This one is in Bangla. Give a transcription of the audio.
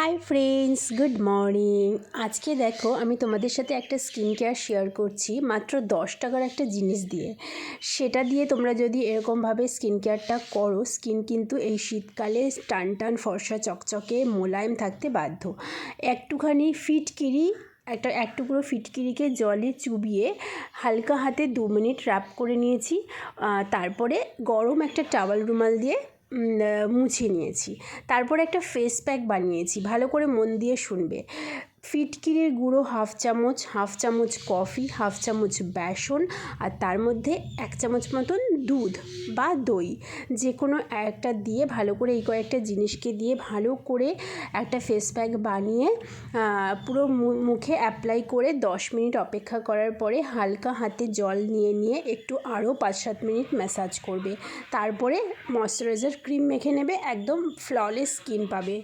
হাই ফ্রেন্ডস গুড মর্নিং আজকে দেখো, আমি তোমাদের সাথে একটা স্কিন কেয়ার শেয়ার করছি, মাত্র দশ টাকার একটা জিনিস দিয়ে। সেটা দিয়ে তোমরা যদি এরকমভাবে স্কিন কেয়ারটা করো স্কিন কিন্তু এই শীতকালে টান টান, ফর্সা, চকচকে, মোলায়েম থাকতে বাধ্য। একটুখানি ফিটকিরি, একটা, এক টুকরো ফিটকিরিকে জলে চুবিয়ে হালকা হাতে দু মিনিট র্যাপ করে নিয়েছি। তারপরে গরম একটা টাওয়াল রুমাল দিয়ে মুছে নিয়েছি। তারপর একটা ফেস প্যাক বানিয়েছি। ভালো করে মন দিয়ে শুনবে। ফিটকিরির গুঁড়ো হাফ চামচ হাফ চামচ কফি, হাফ চামচ বেসন আর তার মধ্যে এক চামচ মতন দুধ বা দই। যে কোনো একটা দিয়ে ভালো করে এই কয়েকটা জিনিসকে দিয়ে ভালো করে একটা ফেস প্যাক বানিয়ে পুরো মুখে অ্যাপ্লাই করে দশ মিনিট অপেক্ষা করার পরে হালকা হাতে জল নিয়ে নিয়ে একটু আরও পাঁচ সাত মিনিট ম্যাসাজ করবে। তারপরে ময়শ্চারাইজার ক্রিম মেখে নেবে, একদম ফ্ললেস স্কিন পাবে।